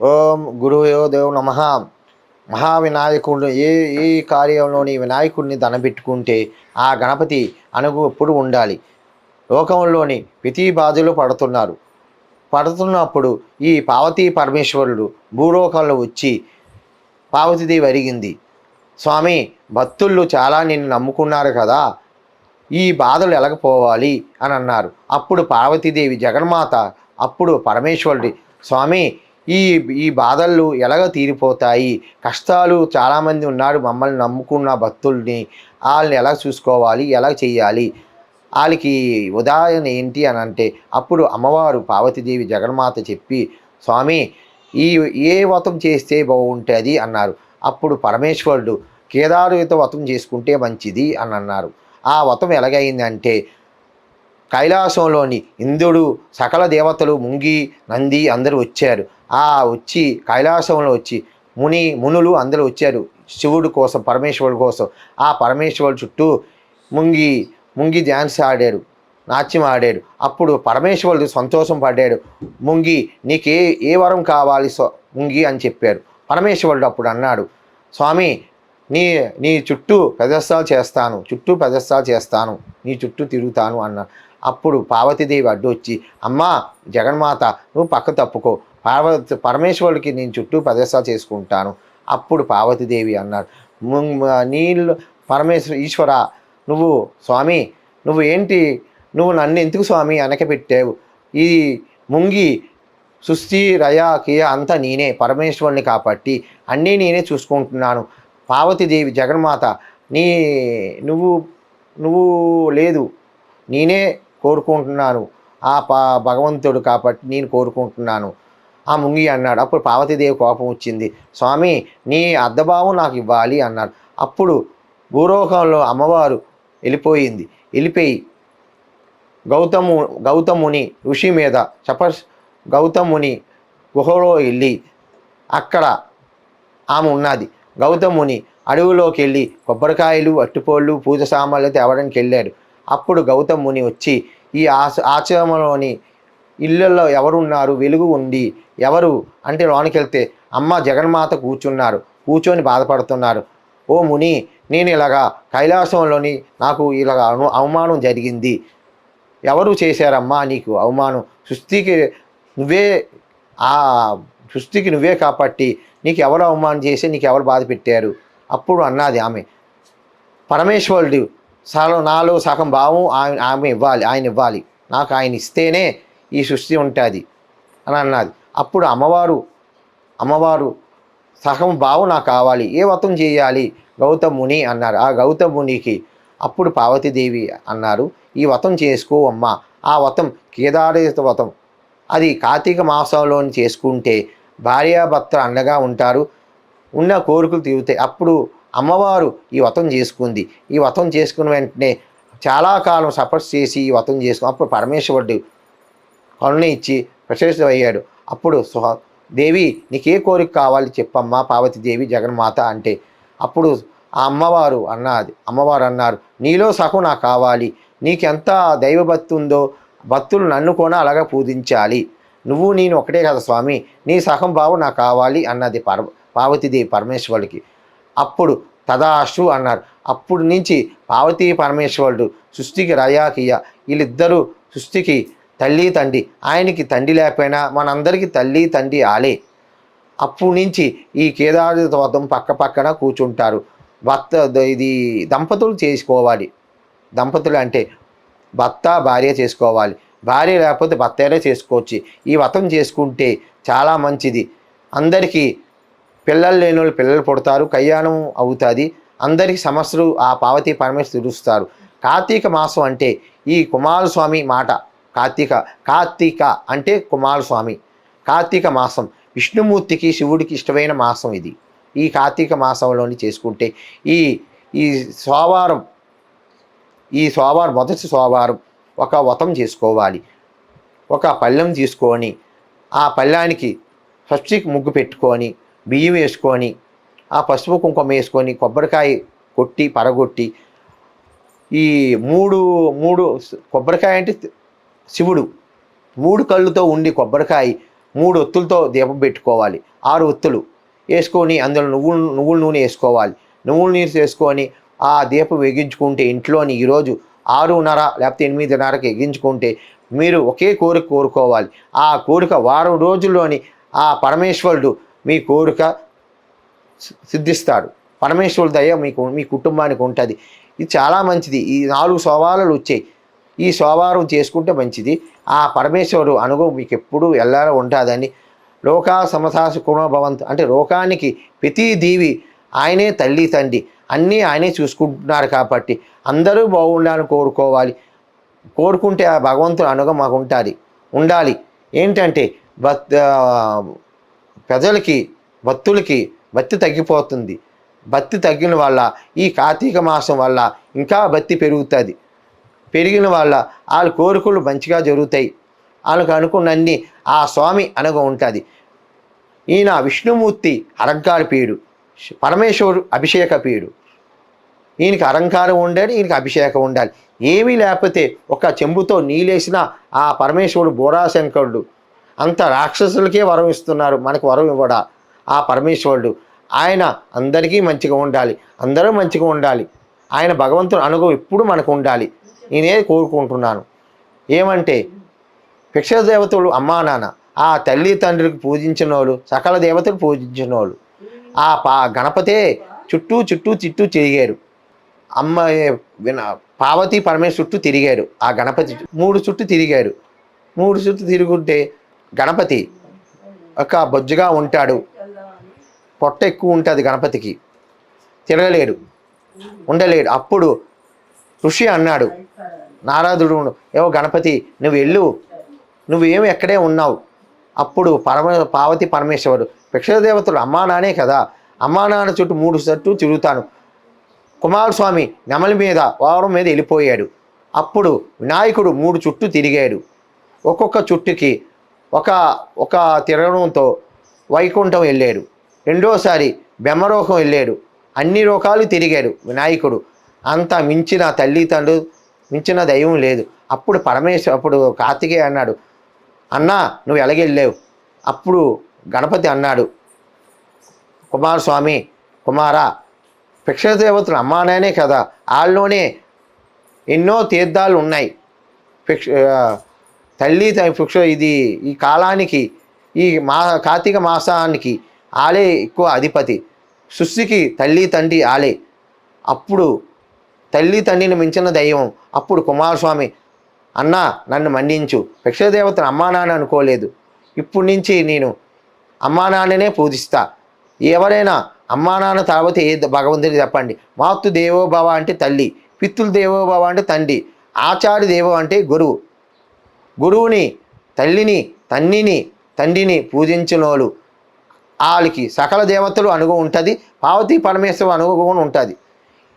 ఓం గురువయో దేవ నమ. మహావినాయకుడు ఏ ఏ కార్యంలోని వినాయకుడిని దనబెట్టుకుంటే ఆ గణపతి అనుగు ఎప్పుడు ఉండాలి? లోకంలోని ప్రతి బాధలు పడుతున్నారు. పడుతున్నప్పుడు ఈ పార్వతీ పరమేశ్వరుడు భూలోకంలో వచ్చి పార్వతీదేవి అరిగింది స్వామి భక్తులు చాలా నిన్ను నమ్ముకున్నారు కదా ఈ బాధలు ఎలగపోవాలి అని అన్నారు. అప్పుడు పార్వతీదేవి జగన్మాత అప్పుడు పరమేశ్వరుడి స్వామి ఈ ఈ బాధలు ఎలాగ తీరిపోతాయి? కష్టాలు చాలామంది ఉన్నారు. మమ్మల్ని నమ్ముకున్న భక్తుల్ని వాళ్ళని ఎలా చూసుకోవాలి? ఎలా చేయాలి వాళ్ళకి ఉదాహరణ ఏంటి అని అంటే అప్పుడు అమ్మవారు పార్వతీదేవి జగన్మాత చెప్పి స్వామి ఈ ఏ వ్రతం చేస్తే బాగుంటుంది? అన్నారు. అప్పుడు పరమేశ్వరుడు కేదారుతో వ్రతం చేసుకుంటే మంచిది అని అన్నారు. ఆ వ్రతం ఎలాగైందంటే కైలాసంలోని ఇంద్రుడు సకల దేవతలు ముంగి నంది అందరూ వచ్చారు. ఆ వచ్చి కైలాసంలో వచ్చి ముని మునులు అందరూ వచ్చారు శివుడు కోసం పరమేశ్వరుడు కోసం. ఆ పరమేశ్వరుడు చుట్టూ ముంగి ముంగి డ్యాన్స్ ఆడాడు నాట్యం ఆడాడు అప్పుడు పరమేశ్వరుడు సంతోషం పడ్డాడు. ముంగి నీకే ఏ వరం కావాలి సో ముంగి అని చెప్పాడు పరమేశ్వరుడు అప్పుడు అన్నాడు స్వామి నీ నీ చుట్టూ ప్రదర్శనలు చేస్తాను చుట్టూ ప్రదర్శనలు చేస్తాను నీ చుట్టూ తిరుగుతాను అన్నాడు. అప్పుడు పార్వతీదేవి అడ్డు వచ్చి అమ్మా జగన్మాత నువ్వు పక్క తప్పుకో. పార్వతి పరమేశ్వరుడికి నేను చుట్టూ ప్రదర్శన చేసుకుంటాను. అప్పుడు పార్వతీదేవి అన్నాడు నీళ్ళు పరమేశ్వర ఈశ్వర నువ్వు స్వామి నువ్వు ఏంటి నువ్వు నన్ను ఎందుకు స్వామి వెనకబెట్టావు ఈ ముంగి సుస్థి రయ కియ అంతా నేనే పరమేశ్వరుని కాబట్టి అన్నీ నేనే చూసుకుంటున్నాను. పార్వతీదేవి జగన్మాత నీ నువ్వు నువ్వు లేదు. నేనే కోరుకుంటున్నాను. ఆ పా భగవంతుడు కాబట్టి నేను కోరుకుంటున్నాను. ఆ ముంగి అన్నాడు. అప్పుడు పార్వతీదేవి కోపం వచ్చింది. స్వామి నీ అర్ధభావం నాకు ఇవ్వాలి అన్నాడు. అప్పుడు భూలోకంలో అమ్మవారు వెళ్ళిపోయింది. వెళ్ళిపోయి గౌతము గౌతముని ఋషి మీద చపస్ గౌతముని గుహలో వెళ్ళి అక్కడ ఆమె ఉన్నది. గౌతముని అడవిలోకి వెళ్ళి కొబ్బరికాయలు అట్టుపోళ్ళు పూజ సామాన్లు తేవడానికి వెళ్ళాడు. అప్పుడు గౌతముని వచ్చి ఈ ఆశ ఆశ్రమంలోని ఇళ్ళల్లో ఎవరున్నారు? వెలుగు ఉంది ఎవరు? అంటే లోనికి అమ్మ జగన్మాత కూర్చున్నారు. కూర్చొని బాధపడుతున్నారు. ఓ ముని నేను ఇలాగా కైలాసంలోని నాకు ఇలాగ అవమానం జరిగింది. ఎవరు చేశారమ్మా నీకు అవమానం? సృష్టికి నువ్వే ఆ సృష్టికి నువ్వే కాబట్టి నీకు ఎవరు అవమానం చేసి నీకు ఎవరు బాధ పెట్టారు? అప్పుడు అన్నది ఆమె. పరమేశ్వరుడు సగం నాలో సగం భావం ఆయన ఆమె ఇవ్వాలి ఆయన ఇవ్వాలి. నాకు ఆయన ఇస్తేనే ఈ సృష్టి ఉంటుంది అని అన్నది. అప్పుడు అమ్మవారు అమ్మవారు సగం భావం నాకు కావాలి. ఏ వ్రతం చేయాలి? గౌతముని అన్నారు. ఆ గౌతమునికి అప్పుడు పార్వతీదేవి అన్నారు ఈ వ్రతం చేసుకో అమ్మా. ఆ వ్రతం కేదారేత వ్రతం. అది కార్తీక మాసంలో చేసుకుంటే భార్యాభర్తలు అండగా ఉంటారు. ఉన్న కోరికలు తీరుతాయి. అప్పుడు అమ్మవారు ఈ వ్రతం చేసుకుంది. ఈ వ్రతం చేసుకున్న వెంటనే చాలా కాలం సపోర్ట్ చేసి ఈ వ్రతం చేసుకుని అప్పుడు పరమేశ్వరుడు కరుణ ఇచ్చి ప్రశస్తమయ్యాడు. అప్పుడు సుహ దేవి నీకే కోరిక కావాలి చెప్పమ్మా పార్వతీదేవి జగన్మాత అంటే. అప్పుడు ఆ అమ్మవారు అన్నది. అమ్మవారు అన్నారు నీలో సహం నాకు కావాలి. నీకెంత దైవభక్తి ఉందో భక్తులు నన్ను కూడా అలాగా పూజించాలి. నువ్వు నేను ఒకటే కదా స్వామి. నీ సహం బావు నాకు కావాలి అన్నది పర పార్వతీదేవి పరమేశ్వరుడికి. అప్పుడు తదాశు అన్నారు. అప్పుడు నుంచి పార్వతీ పరమేశ్వరుడు సృష్టికి రయాకియ. వీళ్ళిద్దరూ సృష్టికి తల్లి తండ్రి. ఆయనకి తండ్రి లేకపోయినా మనందరికీ తల్లి తండ్రి ఆలే. అప్పుడు నుంచి ఈ కేదారి వ్రతం పక్క పక్కన కూర్చుంటారు. భర్త ఇది దంపతులు చేసుకోవాలి. దంపతులు అంటే భర్త భార్య చేసుకోవాలి. భార్య లేకపోతే భర్తనే చేసుకోవచ్చు. ఈ వ్రతం చేసుకుంటే చాలా మంచిది. అందరికీ పిల్లలు లేని వాళ్ళు పిల్లలు పుడతారు కళ్యాణం అవుతుంది. అందరికీ సమస్యలు ఆ పార్వతీ పరమేశ్వరు తీరుస్తారు కార్తీక మాసం అంటే ఈ కుమారస్వామి మాట. కార్తీక కార్తీక అంటే కుమారస్వామి. కార్తీక మాసం విష్ణుమూర్తికి శివుడికి ఇష్టమైన మాసం ఇది. ఈ కార్తీక మాసంలోని చేసుకుంటే ఈ ఈ సోమవారం ఈ సోమవారం మొదటి సోమవారం ఒక వ్రతం చేసుకోవాలి. ఒక పళ్ళెం తీసుకొని ఆ పళ్ళానికి ఫస్ట్కి ముగ్గు పెట్టుకొని బియ్యం వేసుకొని ఆ పసుపు కుంకుమ వేసుకొని కొబ్బరికాయ కొట్టి పరగొట్టి ఈ మూడు మూడు కొబ్బరికాయ అంటే శివుడు. మూడు కళ్ళుతో ఉండి కొబ్బరికాయ మూడు ఒత్తులతో దీపం పెట్టుకోవాలి. ఆరు ఒత్తులు వేసుకొని అందులో నువ్వులు నువ్వుల నూనె వేసుకోవాలి. నువ్వుల నీరు వేసుకొని ఆ దీపం వేగించుకుంటే ఇంట్లోని ఈరోజు ఆరున్నర లేకపోతే ఎనిమిదిన్నరకు ఎగించుకుంటే మీరు ఒకే కోరిక కోరుకోవాలి. ఆ కోరిక వారం రోజుల్లోని ఆ పరమేశ్వరుడు మీ కోరిక సిద్ధిస్తాడు. పరమేశ్వరుడు దయ మీకు మీ కుటుంబానికి ఉంటుంది. ఇది చాలా మంచిది. ఈ నాలుగు సోవారాలు వచ్చాయి. ఈ సోమవారం చేసుకుంటే మంచిది. ఆ పరమేశ్వరుడు అనుభవం మీకు ఎప్పుడూ ఎల్లారా ఉంటుందని లోకా సమసాసు భవంతు. అంటే లోకానికి ప్రతి దీవి ఆయనే తల్లి తండ్రి. అన్నీ ఆయనే చూసుకుంటున్నారు కాబట్టి అందరూ బాగుండాలని కోరుకోవాలి. కోరుకుంటే ఆ భగవంతుడు అనుగం మాకు ఉంటుంది ఉండాలి. ఏంటంటే భక్ ప్రజలకి భక్తులకి భక్తి తగ్గిపోతుంది. భక్తి తగ్గిన వల్ల ఈ కార్తీక మాసం వల్ల ఇంకా భక్తి పెరుగుతుంది. పెరిగిన వల్ల వాళ్ళ కోరికలు మంచిగా జరుగుతాయి. వాళ్ళకు అనుకున్నన్ని ఆ స్వామి అనగా ఉంటుంది. ఈయన విష్ణుమూర్తి అలంకార పీడు పరమేశ్వరుడు అభిషేక పీడు. ఈయనకి అలంకారం ఉండాలి ఈయనకి అభిషేకం ఉండాలి. ఏమీ లేకపోతే ఒక చెంబుతో నీళ్ళేసిన ఆ పరమేశ్వరుడు బోరాశంకరుడు అంత రాక్షసులకే వరం ఇస్తున్నారు మనకు వరం ఇవ్వడా? ఆ పరమేశ్వరుడు. ఆయన అందరికీ మంచిగా ఉండాలి. అందరూ మంచిగా ఉండాలి. ఆయన భగవంతుని అనుభవం ఎప్పుడు మనకు ఉండాలి. నేనే కోరుకుంటున్నాను. ఏమంటే భిక్ష దేవతలు అమ్మా నాన్న ఆ తల్లి తండ్రికి పూజించిన వాళ్ళు సకల దేవతలు పూజించిన వాళ్ళు ఆ పా గణపతే చుట్టూ చుట్టూ చుట్టూ తిరిగారు. అమ్మ విన పార్వతీ పరమేశ్వరు చుట్టూ తిరిగారు. ఆ గణపతి మూడు చుట్టూ తిరిగారు. మూడు చుట్టూ తిరుగుంటే గణపతి ఒక బొజ్జుగా ఉంటాడు. పొట్ట ఎక్కువ ఉంటుంది గణపతికి. తిరగలేడు ఉండలేడు. అప్పుడు ఋషి అన్నాడు నారాదుడు ఏవో గణపతి నువ్వు వెళ్ళు. నువ్వేమి ఎక్కడే ఉన్నావు. అప్పుడు పరమ పార్వతి పరమేశ్వరుడు భిక్షదేవతలు అమ్మా నానే కదా. అమ్మా నాన్న చుట్టూ మూడు చుట్టూ తిరుగుతాను. కుమారస్వామి నెమలి మీద వారం మీద వెళ్ళిపోయాడు. అప్పుడు వినాయకుడు మూడు చుట్టూ తిరిగాడు. ఒక్కొక్క చుట్టుకి ఒక ఒక తిరగడంతో వైకుంఠం వెళ్ళాడు. రెండోసారి బెమ్మరోకం వెళ్ళాడు. అన్ని లోకాలు తిరిగాడు వినాయకుడు. అంత మించిన తల్లి మించిన దైవం లేదు. అప్పుడు పరమేశ్వరు అప్పుడు కార్తికేయ అన్నాడు అన్నా నువ్వు ఎలాగెళ్ళావు? అప్పుడు గణపతి అన్నాడు కుమారస్వామి కుమారా భిక్షదేవతలు అమ్మానానే కదా. వాళ్ళలోనే ఎన్నో తీర్థాలు ఉన్నాయి భిక్ష తల్లి త- ఇది. ఈ కాలానికి ఈ మా కార్తీక మాసానికి ఆలే ఎక్కువ అధిపతి. సృష్టికి తల్లి తండ్రి ఆలే. అప్పుడు తల్లి తండ్రిని మించిన దైవం. అప్పుడు కుమారస్వామి అన్నా నన్ను మన్నించు. భిక్షదేవతను అమ్మా నాన్న అనుకోలేదు. ఇప్పుడు నుంచి నేను అమ్మా నాన్ననే పూజిస్తా. ఎవరైనా అమ్మా నాన్న తర్వాత ఏ భగవంతుడికి చెప్పండి. మాతృ దేవోభవ అంటే తల్లి పిత్తులు దేవోభవ అంటే తండ్రి ఆచార్య దేవో అంటే గురువు. గురువుని తల్లిని తన్నిని తండ్రిని పూజించినోళ్ళు వాళ్ళకి సకల దేవతలు అనుభవం ఉంటుంది పార్వతీ పరమేశ్వర అనుభవం ఉంటుంది.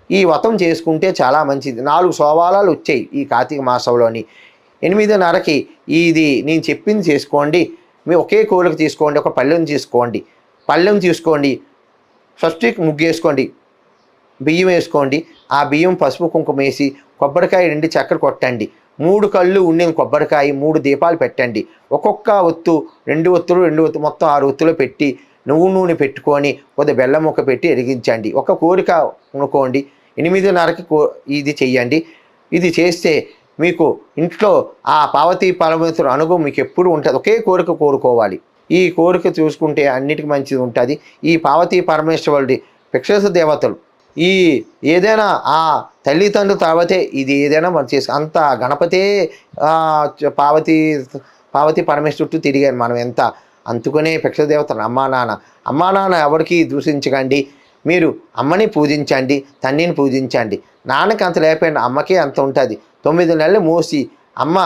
ఈ వ్రతం చేసుకుంటే చాలా మంచిది. నాలుగు సోవాలాలు వచ్చాయి ఈ కార్తీక మాసంలోని. ఎనిమిదిన్నరకి ఇది నేను చెప్పింది చేసుకోండి. మీ ఒకే కోరిక తీసుకోండి ఒక పళ్ళెం తీసుకోండి. పళ్ళెం తీసుకోండి ఫస్ట్ ముగ్గేసుకోండి బియ్యం వేసుకోండి. ఆ బియ్యం పసుపు కుంకుమ వేసి కొబ్బరికాయ రెండు చక్కెర కొట్టండి. మూడు కళ్ళు ఉండిన కొబ్బరికాయ మూడు దీపాలు పెట్టండి. ఒక్కొక్క ఒత్తు రెండు ఒత్తులు రెండు ఒత్తు మొత్తం ఆరు ఒత్తులు పెట్టి నువ్వు నూనె పెట్టుకొని కొద్ది బెల్లం ముక్క పెట్టి ఎరిగించండి. ఒక కోరిక అనుకోండి. ఎనిమిదిన్నరకి కో ఇది చెయ్యండి. ఇది చేస్తే మీకు ఇంట్లో ఆ పార్వతీ పరమేశ్వరు అనుభవం మీకు ఎప్పుడు ఉంటుంది. ఒకే కోరిక కోరుకోవాలి. ఈ కోరిక చూసుకుంటే అన్నిటికీ మంచిది ఉంటుంది. ఈ పార్వతీ పరమేశ్వరుడి పిక్షస దేవతలు ఈ ఏదైనా ఆ తల్లిదండ్రుల తర్వాతే ఇది ఏదైనా మనం చేసి అంత గణపతే ఆ, పావతి పార్వతీ తిరిగాను చుట్టూ తిరిగారు మనం ఎంత అందుకనే దేవతలు. అమ్మా నాన్న అమ్మా నాన్న ఎవరికి దూషించకండి. మీరు అమ్మని పూజించండి తండ్రిని పూజించండి. నాన్నకి అంత లేకపోయినా అమ్మకే అంత ఉంటుంది. తొమ్మిది నెలలు మోసి అమ్మ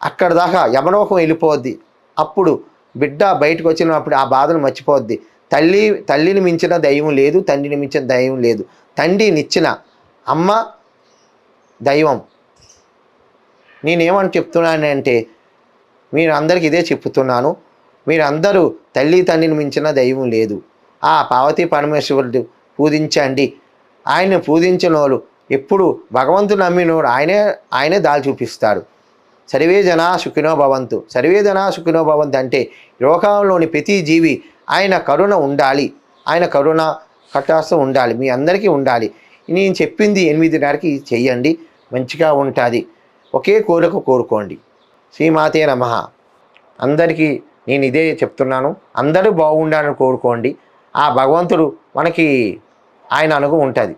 అక్కడ దాకా యమలోకం వెళ్ళిపోద్ది. అప్పుడు బిడ్డ బయటకు వచ్చినప్పుడు ఆ బాధను మర్చిపోద్ది. తల్లి తల్లిని మించిన దైవం లేదు తండ్రిని మించిన దైవం లేదు. తండ్రినిచ్చిన అమ్మ దైవం. నేనేమని చెప్తున్నానంటే మీరు అందరికి ఇదే చెప్తున్నాను. మీరందరూ తల్లి తండ్రిని మించిన దైవం లేదు. ఆ పార్వతీ పరమేశ్వరుడు పూజించండి. ఆయన పూజించిన వాళ్ళు ఎప్పుడు భగవంతుడు నమ్మినోడు ఆయనే ఆయనే దారి చూపిస్తాడు సర్వే జనా సుఖినో భవంతు. సర్వే జనా సుఖినో భవంతు అంటే లోకంలోని ప్రతి జీవి ఆయన కరుణ ఉండాలి. ఆయన కరుణ కటాసం ఉండాలి. మీ అందరికీ ఉండాలి. నేను చెప్పింది ఎనిమిదిన్నరకి చెయ్యండి. మంచిగా ఉంటుంది. ఒకే కోరిక కోరుకోండి. శ్రీమాతే నమ. అందరికీ నేను ఇదే చెప్తున్నాను. అందరూ బాగుండాలని కోరుకోండి. ఆ భగవంతుడు మనకి ఆయన అనుగు ఉంటుంది.